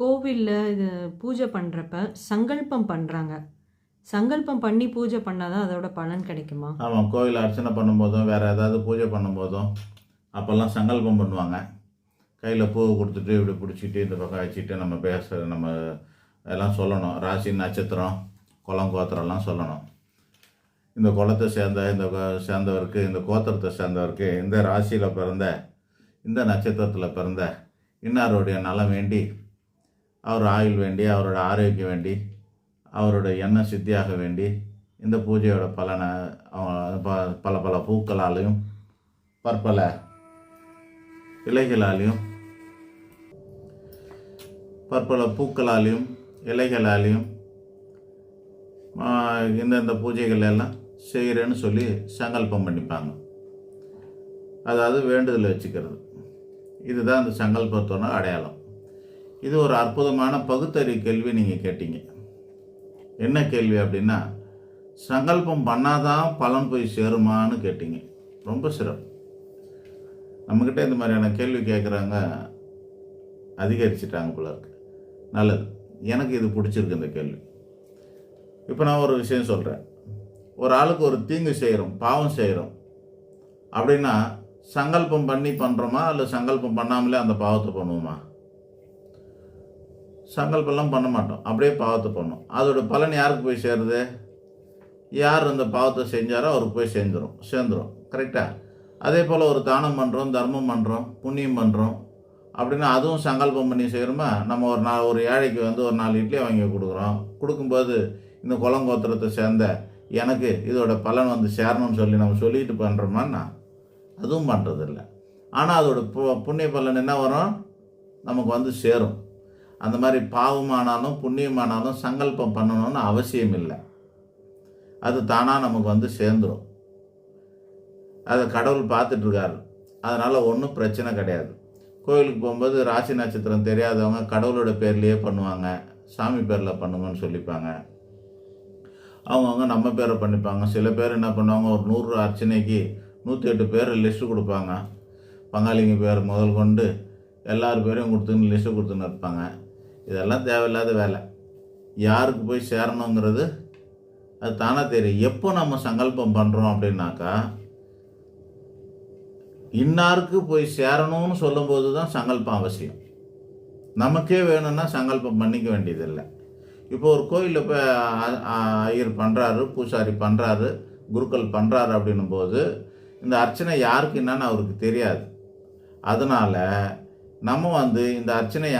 கோவிலில் இது பூஜை பண்ணுறப்ப சங்கல்பம் பண்ணுறாங்க சங்கல்பம் பண்ணி பூஜை பண்ணால் தான் அதோட பலன் கிடைக்குமா? ஆமாம் கோவில் அர்ச்சனை பண்ணும்போதும் வேறு ஏதாவது பூஜை பண்ணும்போதும் அப்போல்லாம் சங்கல்பம் பண்ணுவாங்க. கையில் பூவை கொடுத்துட்டு இப்படி பிடிச்சிட்டு இந்த பக்கம் வச்சுட்டு நம்ம பேச நம்ம எல்லாம் சொல்லணும். ராசி நட்சத்திரம் குளம் கோத்திரம்லாம் சொல்லணும். இந்த குளத்தை சேர்ந்த இந்த சேர்ந்தவருக்கு இந்த கோத்திரத்தை சேர்ந்தவருக்கு இந்த ராசியில் பிறந்த இந்த நட்சத்திரத்தில் பிறந்த இன்னாருடைய நலம் வேண்டி அவர் ஆயுள் வேண்டி அவரோட ஆரோக்கியம் வேண்டி அவரோட எண்ணம் சித்தியாக வேண்டி இந்த பூஜையோட பலனை ப- பல பல பூக்களாலையும் பற்பல இலைகளாலையும் பற்பல பூக்களாலையும் இலைகளாலையும் இந்தந்த பூஜைகள் எல்லாம் செய்கிறேன்னு சொல்லி சங்கல்பம் பண்ணிப்பாங்க. அதாவது வேண்டுதல் வச்சுக்கிறது. இதுதான் அந்த சங்கல்பத்தோட அடையாளம். இது ஒரு அற்புதமான பகுத்தறிவு கேள்வி நீங்கள் கேட்டீங்க. என்ன கேள்வி அப்படின்னா சங்கல்பம் பண்ணாதான் பலன் போய் சேருமான்னு கேட்டீங்க. ரொம்ப சிறப்பு. நம்மக்கிட்ட இந்த மாதிரியான கேள்வி கேட்குறாங்க அதிகரிச்சிட்டாங்க போல இருக்கு. நல்லது. எனக்கு இது பிடிச்சிருக்கு இந்த கேள்வி. இப்போ நான் ஒரு விஷயம் சொல்கிறேன் ஒரு ஆளுக்கு ஒரு தீங்கு செய்கிறோம் பாவம் செய்கிறோம் அப்படின்னா சங்கல்பம் பண்ணி பண்ணுறோமா இல்லை சங்கல்பம் பண்ணாமலே அந்த பாவத்தை பண்ணுவோமா? சங்கல்பம்லாம் பண்ண மாட்டோம். அப்படியே பாவத்தை பண்ணோம். அதோட பலன் யாருக்கு போய் சேருது? யார் அந்த பாவத்தை செஞ்சாரோ அவருக்கு போய் சேர்ந்துரும். சேர்ந்துரும். கரெக்டாக அதே போல் ஒரு தானம் பண்ணுறோம் தர்மம் பண்ணுறோம் புண்ணியம் பண்ணுறோம் அப்படின்னா அதுவும் சங்கல்பம் பண்ணி செய்கிறோமா நம்ம ஒரு நாள் ஒரு ஏழைக்கு வந்து ஒரு நாலு இட்லி வாங்கி கொடுக்குறோம். கொடுக்கும்போது இந்த குளங்கோத்திரத்தை சேர்ந்த எனக்கு இதோட பலன் வந்து சேரணும்னு சொல்லி நம்ம சொல்லிட்டு பண்ணுறோமான்னா அதுவும் பண்ணுறதில்ல ஆனால் அதோட பு புண்ணிய பலன் என்ன வரும்? நமக்கு வந்து சேரும். அந்த மாதிரி பாவமானாலும் புண்ணியமானாலும் சங்கல்பம் பண்ணணும்னு அவசியம் இல்லை. அது தானாக நமக்கு வந்து சேர்ந்துடும் அதை கடவுள் பார்த்துட்ருக்காரு. அதனால் ஒன்றும் பிரச்சனை கிடையாது. கோயிலுக்கு போகும்போது ராசி நட்சத்திரம் தெரியாதவங்க கடவுளோட பேர்லேயே பண்ணுவாங்க. சாமி பேரில் பண்ணுங்கன்னு சொல்லிப்பாங்க. அவங்கவுங்க நம்ம பேரை பண்ணிப்பாங்க. சில பேர் என்ன பண்ணுவாங்க ஒரு நூறு அர்ச்சனைக்கு நூற்றி எட்டு பேர் லிஸ்ட்டு கொடுப்பாங்க. பங்காளிங்க பேர் முதல் கொண்டு எல்லார் பேரையும் கொடுத்துன்னு லிஸ்ட்டு கொடுத்துன்னு இருப்பாங்க. இதெல்லாம் தேவையில்லாத வேலை. யாருக்கு போய் சேரணுங்கிறது அது தானே தெரியும். எப்போ நம்ம சங்கல்பம் பண்ணுறோம் அப்படின்னாக்கா இன்னாருக்கு போய் சேரணும்னு சொல்லும்போது தான் சங்கல்பம் அவசியம். நமக்கே வேணும்னா சங்கல்பம் பண்ணிக்க வேண்டியதில்லை. இப்போ ஒரு கோயிலில் போய் ஐயர் பண்ணுறாரு பூசாரி பண்ணுறாரு குருக்கள் பண்ணுறாரு அப்படின்னும் போது இந்த அர்ச்சனை யாருக்கு என்னன்னு அவருக்கு தெரியாது. அதனால் நம்ம வந்து இந்த அர்ச்சனை